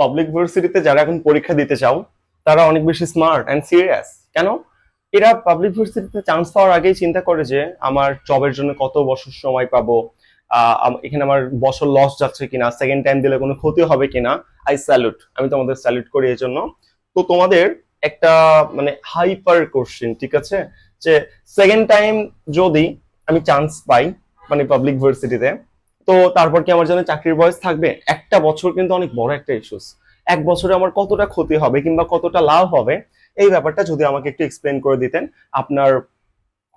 Public ইউনিভার্সিটিতে যারা এখন পরীক্ষা দিতে চাও, তারা অনেক বেশি স্মার্ট অ্যান্ড সিরিয়াস কেন? এরা পাবলিক ইউনিভার্সিটিতে চান্স পাওয়ার আগেই চিন্তা করে যে, আমার জবের জন্য কত বছর সময় পাবো এখানে আমার বছর লস যাচ্ছে কিনা সেকেন্ড টাইম দিলে কোনো ক্ষতি হবে কিনা আই স্যালুট আমি তোমাদের স্যালুট করি এই জন্য। তো তোমাদের একটা মানে হাইপার কোশ্চেন ঠিক আছে? যে সেকেন্ড টাইম যদি আমি চান্স পাই মানে পাবলিক ইউনিভার্সিটিতে তো তারপর কি আমার জন্য চাকরির বয়স থাকবে? একটা বছর কিন্তু অনেক বড় একটা ইস্যুস এক বছরে আমার কতটা ক্ষতি হবে কিংবা কতটা লাভ হবে? এই ব্যাপারটা যদি আমাকে একটু এক্সপ্লেন করে দিতেন। আপনার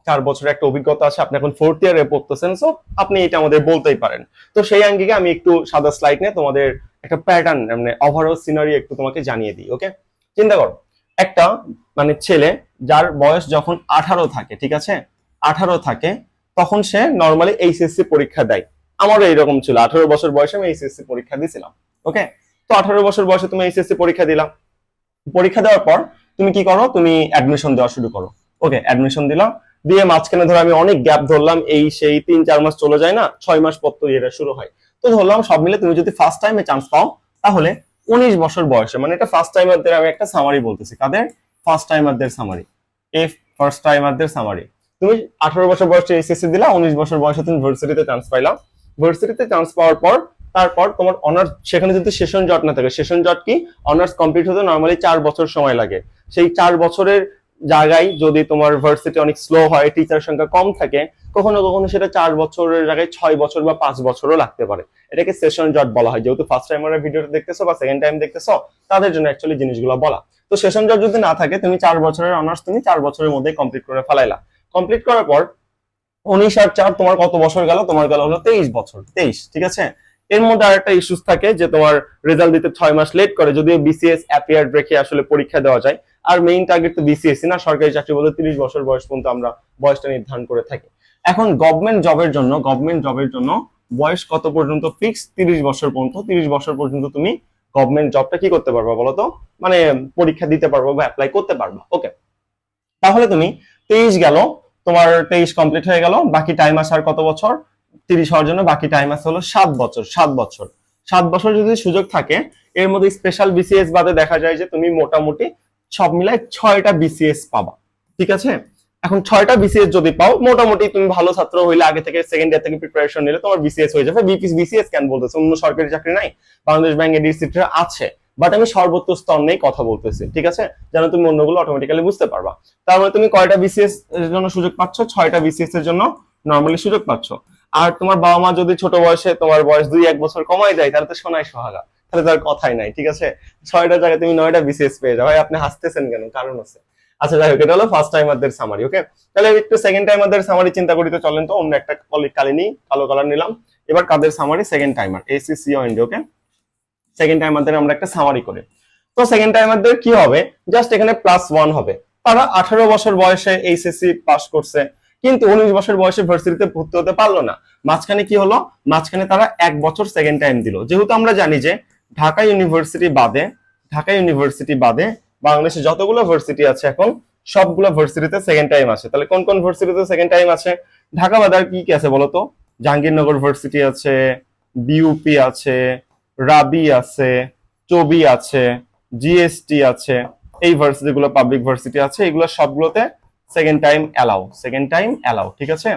চার বছরের একটা অভিজ্ঞতা আছে, আপনি এখন ফোর্থ ইয়ারে পড়তেছেন সো আপনি এটা আমাদের বলতেই পারেন। তো সেই আঙ্গিকে আমি একটু সাদা স্লাইড নিয়ে তোমাদের একটা প্যাটার্ন মানে ওভারঅল সিনারি একটু তোমাকে জানিয়ে দিই ওকে চিন্তা করো, একটা মানে ছেলে যার বয়স যখন আঠারো থাকে, ঠিক আছে? আঠারো থাকে, তখন সে নর্মালি এইচএসসি পরীক্ষা দেয়। আমারও এরকম ছিল। আঠারো বছর বয়সে আমি এইচএসসি পরীক্ষা দিয়েছিলাম ওকে? তো আঠারো বছর বয়সে তুমি এইচএসসি পরীক্ষা দিলাম পরীক্ষা দেওয়ার পর তুমি কি করো? তুমি অ্যাডমিশন দেওয়া শুরু করো, ওকে? অ্যাডমিশন দিলাম, দিয়ে মাঝখানে ধরো আমি অনেক গ্যাপ ধরলাম, এই সেই তিন চার মাস চলে যায় না, ছয় মাস পর তো এটা শুরু হয়। তো ধরলাম সব মিলে তুমি যদি ফার্স্ট টাইমে চান্স পাও, তাহলে উনিশ বছর বয়সে মানে এটা ফার্স্ট টাইমারদের আমি একটা সামারি বলতেছি। কাদের? ফার্স্ট টাইমারদের সামারি এফ ফার্স্ট টাইমারদের সামারি তুমি আঠারো বছর বয়সে এসএসসি দিলা, উনিশ বছর বয়সে তুমি ভার্সিটিতে চান্স পাইলা। ভার্সিটিতে চান্স পাওয়ার পর, তারপর তোমার অনার্স সেখানে যদি সেশন জট না থাকে সেশন জট কি? অনার্স কমপ্লিট হতে নর্মালি চার বছর সময় লাগে। সেই চার বছরের জায়গায় যদি তোমার ভার্সিটি অনেক স্লো হয় টিচার সংখ্যা কম থাকে, কখনো কখনো সেটা চার বছরের জায়গায় ছয় বছর বা পাঁচ বছরও লাগতে পারে। এটাকে সেশন জট বলা হয়। যেহেতু ফার্স্ট টাইম ভিডিওটা দেখতেছো বা সেকেন্ড টাইম দেখতেছো, তাদের জন্য অ্যাকচুয়ালি জিনিসগুলো বলা। তো সেশন জট যদি না থাকে, তুমি চার বছরের অনার্স তুমি চার বছরের মধ্যে কমপ্লিট করে ফেলাইলা। কমপ্লিট করার পর উনিশ আর চার তোমার কত বছর গেল? তোমার গেল হলো তেইশ বছর। তেইশ, ঠিক আছে? এর মধ্যে আরেকটা ইস্যুস থাকে যে তোমার রেজাল্ট দিতে ছয় মাস লেট করে, যদিও বিসিএস অ্যাপিয়ার রেখে আসলে পরীক্ষা দেওয়া যায়। আর মেইন টার্গেট তো বিসিএস না, সরকারি চাকরি বলতে তিরিশ বছর বয়স পর্যন্ত আমরা বয়সটা নির্ধারণ করে থাকি। এখন গভর্নমেন্ট জবের জন্য গভর্নমেন্ট জবের জন্য বয়স কত পর্যন্ত ফিক্স তিরিশ বছর পর্যন্ত। তিরিশ বছর পর্যন্ত তুমি গভর্নমেন্ট জবটা কি করতে পারবা বলো তো? মানে পরীক্ষা দিতে পারব বা অ্যাপ্লাই করতে পারবা। ওকে তাহলে তুমি তেইশ গেল তোমার তেইশ কমপ্লিট হয়ে গেল, বাকি টাইম আসার কত বছর? তিরিশ হওয়ার জন্য বাকি টাইম আছে হলো সাত বছর সাত বছর। সাত বছর যদি সুযোগ থাকে, এর মধ্যে স্পেশাল বিসিএস বাদে দেখা যায় যে তুমি মোটামুটি সব মিলায় ছয়টা বিসিএস পাবা। ঠিক আছে? এখন ছয়টা বিসিএস যদি পাও, মোটামুটি তুমি ভালো ছাত্র হইলে আগে থেকে সেকেন্ড ইয়ার থেকে প্রিপারেশন নিলে তোমার বিসিএস হয়ে যাবে। বিসিএস কেন বলতেছে? অন্য সরকারি চাকরি নাই? বাংলাদেশ ব্যাংক এডিসিটি আছে। বাট আমি সর্বোচ্চ স্তর নেই কথা বলতেছি, ঠিক আছে? যেন তুমি অন্যগুলো অটোমেটিক্যালি বুঝতে পারবা। তার মানে তুমি কয়টা বিসিএস এর জন্য সুযোগ পাচ্ছ? ছয়টা বিসিএস এর জন্য নর্মালি সুযোগ পাচ্ছ। আর তোমার বাবা মা যদি ছোট বয়সে তোমার বয়স দুই, এক বছর কমাই দেয়, তাহলে তো সোনাই সোহাগা। তাহলে তার কথাই নাই, ঠিক আছে? ছয়টা জায়গায় তুমি নয়টা বিসিএস পেয়ে যাও। ভাই, আপনি হাসতেছেন কেন? কারণ আছে। আচ্ছা যাই হোক, এটা হলো ফার্স্ট টাইমারদের সামারি ওকে তাহলে একটু সেকেন্ড টাইম টাইমারদের সামারি চিন্তা করি তো চলেন তো, অন্য একটা কালি নিই কালো কালার নিলাম। এবার কাদের summary second timer SSC and okay second টাইমারদের আমরা একটা সামারি করি। তো সেকেন্ড টাইমারদের কি হবে? জাস্ট এখানে প্লাস ওয়ান হবে। তারা আঠারো বছর বয়সে এইচএসসি পাস করছে, কিন্তু উনিশ বছর বয়সে ভার্সিটিতে ভর্তি হতে পারল না। মাঝখানে কি হলো? মাঝখানে তারা এক বছর সেকেন্ড টাইম দিল। যেহেতু আমরা জানি যে ঢাকা ইউনিভার্সিটি বাদে, ঢাকা ইউনিভার্সিটি বাদে বাংলাদেশে যতগুলো ভার্সিটি আছে এখন, সবগুলো ভার্সিটিতে সেকেন্ড টাইম আছে। তাহলে কোন কোন ভার্সিটিতে সেকেন্ড টাইম আছে? ঢাকা বাদে আর কি কি আছে বলতো? জাহাঙ্গীরনগর ভার্সিটি আছে বিউপি আছে রাবি আছে চবি আছে জিএসটি আছে, এই ভার্সিটি গুলো পাবলিক ভার্সিটি আছে, এগুলো সবগুলোতে second time allow second time allow ঠিক আছে?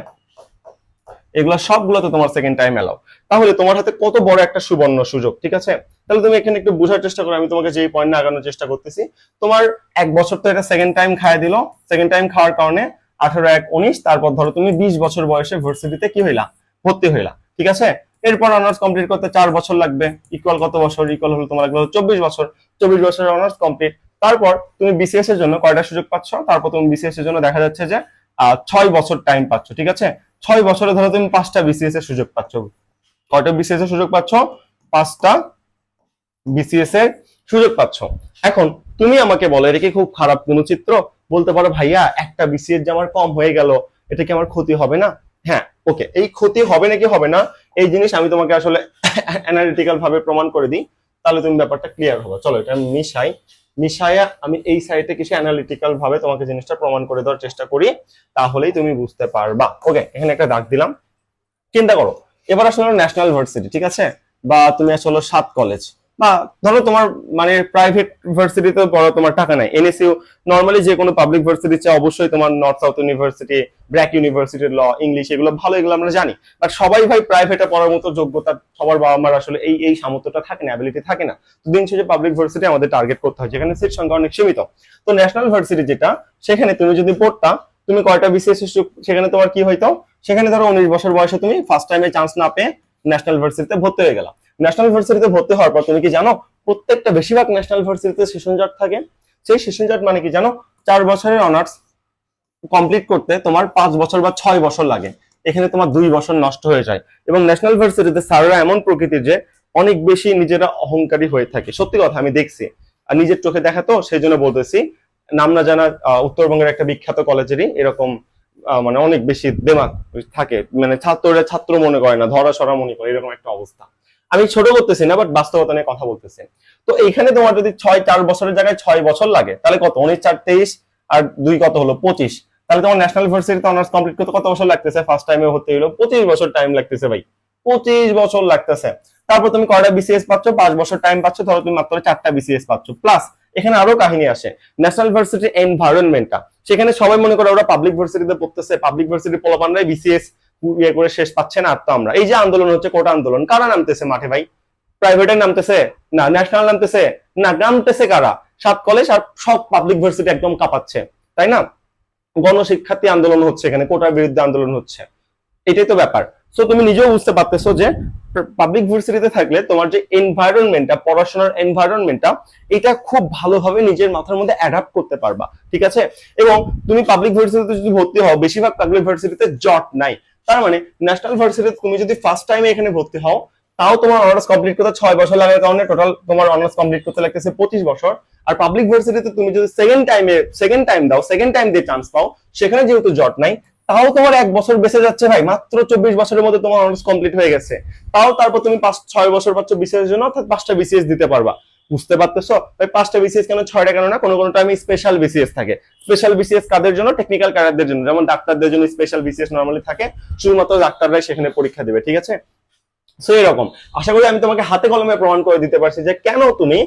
এগুলো সবগুলোতে তোমার সেকেন্ড টাইম অ্যালাউ তাহলে তোমার হাতে কত বড় একটা সুবর্ণ সুযোগ, ঠিক আছে? তাহলে তুমি এখানে একটু বোঝার চেষ্টা করো, আমি তোমাকে যেই পয়েন্ট আগানোর চেষ্টা করতেছি। তোমার এক বছর তো এটা সেকেন্ড টাইম খায় দিল। সেকেন্ড টাইম খাওয়ার কারণে আঠারো এক উনিশ, তারপর ধরো তুমি বিশ বছর বয়সে ভার্সিটিতে কি হইলা? ভর্তি হইলা, ঠিক আছে? এরপর অনার্স কমপ্লিট করতে চার বছর লাগবে। ইকুয়াল কত বছর? ইকুয়াল হলো তোমার লাগবে চব্বিশ বছর। চব্বিশ বছরের অনার্স কমপ্লিট তারপর তুমি বিসিএস এর জন্য কয়টা সুযোগ পাচ্ছ? তারপর তুমি বিসিএস এর জন্য দেখা যাচ্ছে যে ছয় বছর টাইম পাচ্ছ, ঠিক আছে? ছয় বছরে ধরো তুমি পাঁচটা বিসিএস এর সুযোগ পাচ্ছ। কয়টা বিসিএস এর সুযোগ পাচ্ছ? পাঁচটা বিসিএস এর সুযোগ পাচ্ছ। এখন তুমি আমাকে বলো, এটা কি খুব খারাপ কোনো চিত্র? বলতে পারো, ভাইয়া, একটা বিসিএস যে আমার কম হয়ে গেল, এটা কি আমার ক্ষতি হবে না? হ্যাঁ ওকে এই ক্ষতি হবে নাকি হবে না? এই জিনিস আমি তোমাকে আসলে অ্যানালিটিক্যাল ভাবে প্রমাণ করে দিই, তাহলে তুমি ব্যাপারটা ক্লিয়ার হবে। চলো, এটা আমি মিশাই। মিশাইয়া, আমি এই সাইডে কিছু অ্যানালিটিক্যাল ভাবে তোমাকে জিনিসটা প্রমাণ করে দেওয়ার চেষ্টা করি, তাহলেই তুমি বুঝতে পারবা। ওকে এখানে একটা দাগ দিলাম। চিন্তা করো, এবার আসলে ন্যাশনাল ভার্সিটি ঠিক আছে? বা তুমি আসলে সাত কলেজ বা ধরো তোমার মানে প্রাইভেট ভার্সিটিতে পড়ো তোমার টাকা নাই। এনএসইউ নর্মালি যে কোনো পাবলিক ভার্সিটি চেয়ে অবশ্যই তোমার নর্থ সাউথ ইউনিভার্সিটি ব্র্যাক ইউনিভার্সিটির ল ইংলিশ এগুলো ভালো এগুলো আমরা জানি। বাট সবাই ভাই প্রাইভেটে পড়ার মতো যোগ্যতা সবার বাবা মার আসলে এই এই সামর্থ্যটা থাকে না অ্যাবিলিটি থাকে না। তো দিন শেষে পাবলিক ভার্সিটি আমাদের টার্গেট করতে হয়, যেখানে সিট সংখ্যা অনেক সীমিত। তো ন্যাশনাল ভার্সিটি যেটা, সেখানে তুমি যদি পড়তা, তুমি কয়টা বিসিএস সেখানে তোমার কি হইতো? সেখানে ধরো উনিশ বছর বয়সে তুমি ফার্স্ট টাইমে চান্স না পেয়ে ন্যাশনাল ভার্সিটিতে ভর্তি হয়ে গেলাম ন্যাশনাল ভার্সিটিতে ভর্তি হওয়ার পর তুমি কি জানো, প্রত্যেকটা বেশিরভাগ ন্যাশনাল ভার্সিটিতে সেশন জট থাকে। সেই সেশন জট মানে কি জানো, চার বছরের অনার্স কমপ্লিট করতে তোমার পাঁচ বছর বা ছয় বছর লাগে। এখানে তোমার দুই বছর নষ্ট হয়ে যায়। এবং ন্যাশনাল ভার্সিটিতে স্যাররা এমন প্রকৃতির যে, অনেক বেশি নিজেরা অহংকারী হয়ে থাকে। সত্যি কথা, আমি দেখছি। আর নিজের চোখে দেখা তো, সেই জন্য বলতেছি, নাম না জানা উত্তরবঙ্গের একটা বিখ্যাত কলেজেরই এরকম মানে অনেক বেশি দেমাগ থাকে। মানে ছাত্ররা ছাত্র মনে করে না ধরা সরা মনে করে, এরকম একটা অবস্থা। আমি ছোট করতেছি না বাট বাস্তবতা নিয়ে কথা বলতেছি। তো এইখানে তোমার যদি ছয়, চার বছরের জায়গায় ছয় বছর লাগে, তাহলে কত? উনিশ, চার, তেইশ, আর দুই কত হলো? পঁচিশ। তাহলে তোমার ন্যাশনাল ভার্সিটিতে অনার্স কমপ্লিট করতে কত বছর লাগতেছে? ফার্স্ট টাইমে হতে হলো পঁচিশ বছর টাইম লাগতেছে ভাই। পঁচিশ বছর লাগতেছে। তারপর তুমি কয়টা বিসিএস পাচ্ছ? পাঁচ বছর টাইম পাচ্ছ, ধরো তুমি মাত্র চারটা বিসিএস পাচ্ছ। প্লাস এখানে আরও কাহিনী আসে। ন্যাশনাল ভার্সিটির এনভায়রনমেন্টটা সেখানে সবাই মনে করে ওরা পাবলিক ভার্সিটিতে পড়তেছে। পাবলিক ভার্সিটি পোলাপানরাই বিসিএস ইয়ে করে শেষ পাচ্ছে না তো আমরা। এই যে আন্দোলন হচ্ছে কোটা আন্দোলন, কারা নামতেছে মাঠে ভাই? প্রাইভেটে নামতেছে? না ন্যাশনাল নামতেছে? না নামতেছে কারা? সাত কলেজ আর সব পাবলিক ভার্সিটি একদম কাঁপাচ্ছে, তাই না? গণশিক্ষার্থী আন্দোলন হচ্ছে এখানে, কোটার বিরুদ্ধে আন্দোলন হচ্ছে। এটাই তো ব্যাপার। সো তুমি নিজেও বুঝতে পারতেছো যে পাবলিক ভার্সিটিতে থাকলে তোমার যে এনভায়রনমেন্টটা পড়াশোনার এনভায়রনমেন্টটা এটা খুব ভালোভাবে নিজের মাথার মধ্যে অ্যাডাপ্ট করতে পারবা, ঠিক আছে? এবং তুমি পাবলিক ভার্সিটিতে যদি ভর্তি হও, বেশিরভাগ পাবলিক ভার্সিটিতে জট নাই। তার মানে ন্যাশনাল ভার্সিটিতে তুমি যদি ফার্স্ট টাইমে এখানে ভর্তি হও, তাও তোমার অনার্স কমপ্লিট করতে ছয় বছর লাগার কারণে টোটাল তোমার অনার্স কমপ্লিট করতে লাগতেছে পঁচিশ বছর। আর পাবলিক ভার্সিটিতে তুমি যদি সেকেন্ড টাইমে সেকেন্ড টাইম দাও সেকেন্ড টাইম দিয়ে চান্স পাও, সেখানে যেহেতু জট নাই, তাও তোমার এক বছর বেঁচে যাচ্ছে ভাই, মাত্র চব্বিশ বছরের মধ্যে তোমার অনার্স কমপ্লিট হয়ে গেছে। তাও তারপর তুমি পাঁচ, ছয় বছর পাচ্ছ বিসিএস জন্য, অর্থাৎ পাঁচটা বিসিএস দিতে পারবা। বুঝতে পারতেছো? ভাই পাঁচটা বিসিএস কেন, ছয়টা কেন না, কোনো কোনো টাইমে স্পেশাল বিসিএস থাকে। স্পেশাল বিসিএস কাদের জন্য? টেকনিক্যাল ক্যাডারদের জন্য। যেমন ডাক্তারদের জন্য স্পেশাল বিসিএস নর্মালি থাকে, শুধুমাত্র ডাক্তাররাই সেখানে পরীক্ষা দেবে, ঠিক আছে? সো এরকম। আশা করি আমি তোমাকে হাতে কলমে প্রমাণ করে দিতে পারছি যে কেন তুমি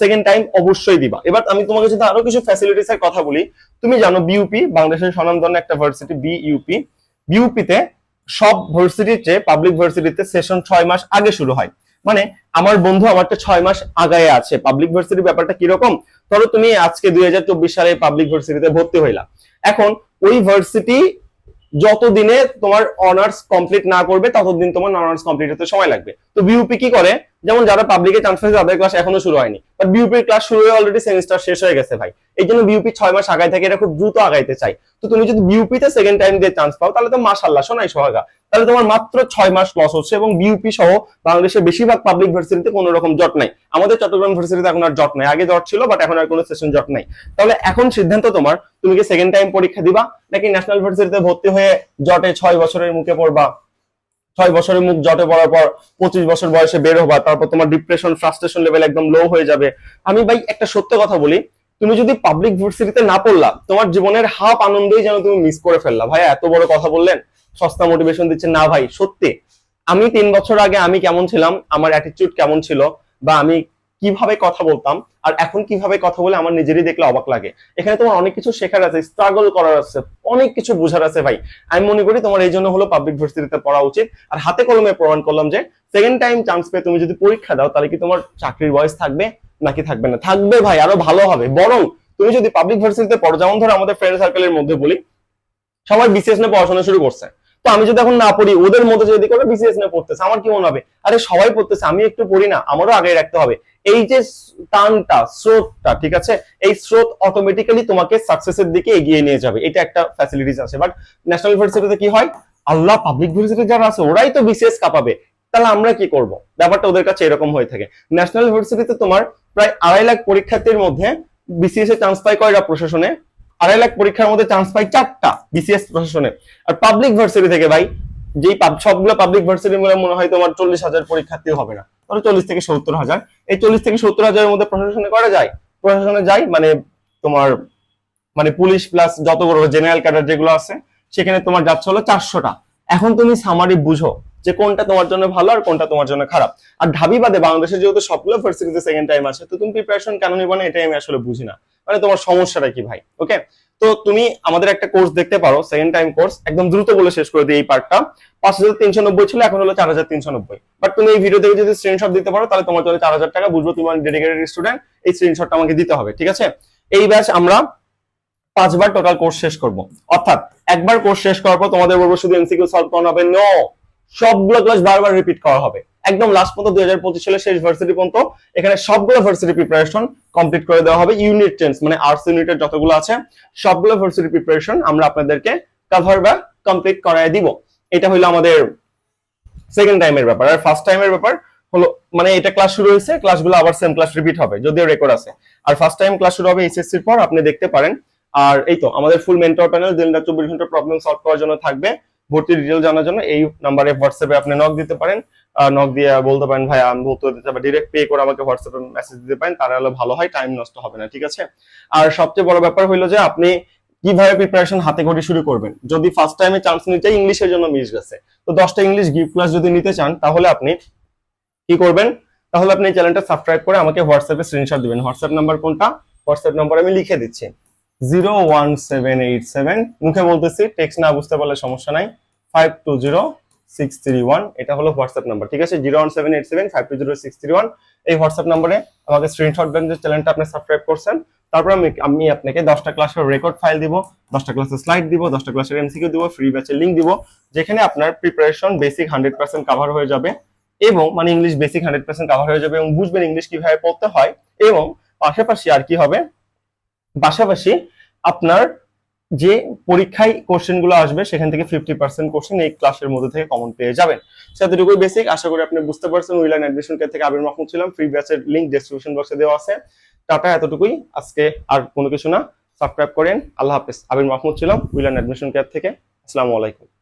সেকেন্ড টাইম অবশ্যই দিবা। এবার আমি তোমাকে যদি আরও কিছু ফ্যাসিলিটিস এর কথা বলি, তুমি জানো বিউপি বাংলাদেশের স্বনামধন্য একটা ভার্সিটি বিইউপি বিউপিতে সব ভার্সিটির চেয়ে পাবলিক ভার্সিটিতে সেশন ছয় মাস আগে শুরু হয়। মানে আমার বন্ধু আমারটা ছয় মাস আগায় আছে। পাবলিক ভার্সিটির ব্যাপারটা কীরকম? ধরো তুমি আজকে দুই হাজার চব্বিশ সালে পাবলিক ভার্সিটিতে ভর্তি হইলা। এখন ওই ভার্সিটি যতদিনে তোমার অনার্স কমপ্লিট না করবে, ততদিন তোমার অনার্স কমপ্লিট হতে সময় লাগবে। তো বিউপি কি করে? যেমন যারা পাবলিকে চান্স পেয়েছে তাদের ক্লাস এখনও শুরু হয়নি। বাট বিউপির ক্লাস শুরু হয়ে অলরেডি সেমিস্টার শেষ হয়ে গেছে ভাই। এই জন্য বিউপি ছয় মাস আগায় থাকে, এটা খুব দ্রুত আগাইতে চাই। তো তুমি যদি বিউপিতে সেকেন্ড টাইম দিয়ে চান্স পাও, তাহলে তো মাসাল্লাহ শোনাই সোহাগা। তাহলে তোমার মাত্র ছয় মাস লস হচ্ছে এবং বিউপি সহ বাংলাদেশের বেশিরভাগ পাবলিক ভার্সিটিতে কোনো রকম জট নাই। আমাদের চট্টগ্রাম ভার্সিটিতে এখন আর জট নাই। আগে জট ছিল বাট এখন আর কোনো সেশন জট নাই। তাহলে এখন সিদ্ধান্ত তোমার, তুমি কি সেকেন্ড টাইম পরীক্ষা দিবা, নাকি ন্যাশনাল ভার্সিটিতে ভর্তি হয়ে জটে ছয় বছরের মুখে পড়বা? ছয় বছরের মুখ জটে পড়ার পর পঁচিশ বছর বয়সে বের হবা, তারপর তোমার ডিপ্রেশন ফ্রাস্ট্রেশন লেভেল একদম লো হয়ে যাবে। আমি ভাই একটা সত্য কথা বলি, তুমি যদি পাবলিক ভার্সিটিতে না পড়লা, তোমার জীবনের হাফ আনন্দই যেন তুমি মিস করে ফেললা। ভাই এত বড় কথা বললেন? সস্তা মোটিভেশন দিচ্ছে না ভাই, সত্যি, আমি তিন বছর আগে আমি কেমন ছিলাম, আমার অ্যাটিটিউড কেমন ছিল, বা আমি কীভাবে কথা বলতাম, আর এখন কীভাবে কথা বলে আমার নিজেরই দেখলে অবাক লাগে। এখানে তোমার অনেক কিছু শেখার আছে স্ট্রাগল করার আছে, অনেক কিছু বোঝার আছে ভাই। আমি মনে করি তোমার এই জন্য হলো পাবলিক ভার্সিটিতে পড়া উচিত। আর হাতে কলমে প্রমাণ করলাম যে সেকেন্ড টাইম চান্স পেয়ে তুমি যদি পরীক্ষা দাও, তাহলে কি তোমার চাকরির বয়স থাকবে, নাকি থাকবে না? থাকবে ভাই, আরও ভালো হবে। বরং, তুমি যদি পাবলিক ভার্সিটিতে পড়ো, যেমন ধরো আমাদের ফ্রেন্ড সার্কেলের মধ্যে বলি, সবাই বিসিএস নিয়ে পড়াশোনা শুরু করছে। তো আমি যদি এখন না পড়ি, ওদের মধ্যে যদি করে বিসিএস নিয়ে পড়তেছে, আমার কি মনে হবে? আরে সবাই পড়তেছে, আমি একটু পড়ি না, আমারও আগে রাখতে হবে। এই যে টানটা, স্রোতটা, ঠিক আছে? এই স্রোত অটোমেটিক্যালি তোমাকে সাকসেসের দিকে এগিয়ে নিয়ে যাবে। এটা একটা ফ্যাসিলিটিস আছে। বাট ন্যাশনাল ইউনিভার্সিটিতে কি হয়? আল্লাহ পাবলিক ইউনিভার্সিটি যারা আছে, ওরাই তো বিসিএস কাপাবে। তাহলে আমরা কি করব? ব্যাপারটা ওদের কাছে এরকম হয়ে থাকে। ন্যাশনাল ইউনিভার্সিটিতে তোমার প্রায় আড়াই লাখ পরীক্ষার্থীর মধ্যে বিসিএস এ চান্স পায় কয়টা প্রশাসনে? আড়াই লাখ পরীক্ষার মধ্যে চান্স পাই চারটা বিসিএস প্রশাসনে। আর পাবলিক ভার্সিটি থেকে ভাই, যেই সবগুলো পাবলিক ভার্সিটি মনে হয় তোমার চল্লিশ হাজার পরীক্ষার্থী হবে না। ধরো চল্লিশ থেকে সত্তর হাজার। এই চল্লিশ থেকে সত্তর হাজারের মধ্যে প্রশাসনে করা যায়? প্রশাসনে যায় মানে তোমার মানে পুলিশ প্লাস যত বড় জেনারেল ক্যাডার যেগুলো আছে, সেখানে তোমার যাচ্ছে হলো চারশোটা। এখন তুমি সামারি বুঝো। যে কোনটা তোমার জন্য ভালো আর কোনটা তোমার জন্য খারাপ। আর ঢাবি বাদে বাংলাদেশে যেহেতু সবগুলো ভার্সিটিতে সেকেন্ড টাইম আছে তো তুমি প্রিপারেশন কেন নিবা না, এটাই আমি আসলে বুঝি না। মানে তোমার সমস্যাটা কি ভাই? ওকে তো তুমি আমাদের একটা কোর্স দেখতে পারো সেকেন্ড টাইম কোর্স একদম দ্রুত বলে শেষ করে দিই এই পার্টটা পাঁচ হাজার তিনশো নব্বই ছিল, এখন হলো চার হাজার তিনশো নব্বই। বাট তুমি এই ভিডিও থেকে যদি স্ক্রিনশট দিতে পারো, তাহলে তোমার জন্য চার হাজার টাকা, বুঝব তুমি ডেডিকেটেড স্টুডেন্ট এই স্ক্রিনশটটা আমাকে দিতে হবে, ঠিক আছে? এই ব্যাচ আমরা পাঁচবার টোটাল কোর্স শেষ করব। অর্থাৎ একবার কোর্স শেষ করার পর তোমাদের বলব শুধু এমসিকিউ সলভ করানো হবে নো সবগুলো ক্লাস বারবার রিপিট করা হবে। একদম লাস্ট পর্যন্ত দুই হাজার পঁচিশ সালের শেষ ভার্সিটি পর্যন্ত এখানে সবগুলো ভার্সিটি প্রিপারেশন কমপ্লিট করে দেওয়া হবে। ইউনিট চেঞ্জ মানে আর্টস ইউনিটের যতগুলো আছে, সবগুলো ভার্সিটি প্রিপারেশন আমরা আপনাদেরকে কভার বা কমপ্লিট করায় দিব। এটা হলো আমাদের সেকেন্ড টাইমের ব্যাপার। আর ফার্স্ট টাইমের ব্যাপার হলো মানে এটা ক্লাস শুরু হয়েছে ক্লাসগুলো আবার সেম ক্লাস রিপিট হবে, যদিও রেকর্ড আছে। আর ফার্স্ট টাইম ক্লাস শুরু হবে এইচএসসির পর, আপনি দেখতে পারেন। আর এই তো, আমাদের ফুল মেন্টর প্যানেল দিন রাত চব্বিশ ঘণ্টা প্রবলেম সলভ করার জন্য থাকবে। ভর্তি ডিটেল জানার জন্য এই নাম্বারে হোয়াটসঅ্যাপে আপনি নক দিতে পারেন। নক দিয়ে বলতে পারেন, ভাই, আমি বলতে দিতে পারি ডিরেক্ট পে করে আমাকে হোয়াটসঅ্যাপে মেসেজ দিতে পারেন, তাহলে হলো ভালো হয় টাইম নষ্ট হবে না। ঠিক আছে? আর সবচেয়ে বড় ব্যাপার হলো যে আপনি কীভাবে প্রিপারেশন হাতে করে শুরু করবেন? যদি ফার্স্ট টাইমে চান্স নিতে ইংলিশের জন্য মিস গেছে। তো দশটা ইংলিশ গিফট ক্লাস যদি নিতে চান, তাহলে আপনি কি করবেন? তাহলে আপনি চ্যানেলটা সাবস্ক্রাইব করে আমাকে হোয়াটসঅ্যাপে স্ক্রিনশট দিবেন। হোয়াটসঅ্যাপ নাম্বার কোনটা? হোয়াটসঅ্যাপ নাম্বার আমি লিখে দিচ্ছি। Zero one seven eight seven. মুখে বলতেছি টেক্সট না বুঝতে পারলে সমস্যা নাই। Five two zero six three one এটা হলো হোয়াটসঅ্যাপ নাম্বার ঠিক আছে? Zero one seven eight seven five two zero six three one এই হোয়াটসঅ্যাপ নাম্বারে আমাকে স্ক্রিনশট দেন যে চ্যানেলটা আপনি সাবস্ক্রাইব করছেন। তারপর আমি আমি আপনাকে দশটা ক্লাসের রেকর্ড ফাইল দিব, দশটা ক্লাসের স্লাইড দিব, দশটা ক্লাসের এমসিকিউ দিব ফ্রি ব্যাচের লিঙ্ক দিব, যেখানে আপনার preparation basic hundred percent cover হয়ে যাবে এবং মানে English basic hundred percent cover হয়ে যাবে এবং বুঝবেন ইংলিশ কীভাবে পড়তে হয় এবং পাশাপাশি আর কি হবে? পাশাপাশি আপনার যে পরীক্ষায় কোশ্চেনগুলো আসবে, সেখান থেকে ফিফটি পার্সেন্ট কোশ্চেন এই ক্লাসের মধ্যে থেকে কমন পেয়ে যাবেন। সেটুকুই বেসিক আশা করি আপনি বুঝতে পারছেন। উইলান অ্যাডমিশন কেয়ার থেকে আবির মাহমুদ ছিলাম। ফ্রি ব্যাচের লিঙ্ক ডিসক্রিপশন বক্সে দেওয়া আছে। টাটা, এতটুকুই। আজকে আর কোনো কিছু না। সাবস্ক্রাইব করেন। আল্লাহ হাফেজ। আবির মাহমুদ ছিলাম। উইলাইন অ্যাডমিশন কেয়ার থেকে। আসসালামু আলাইকুম।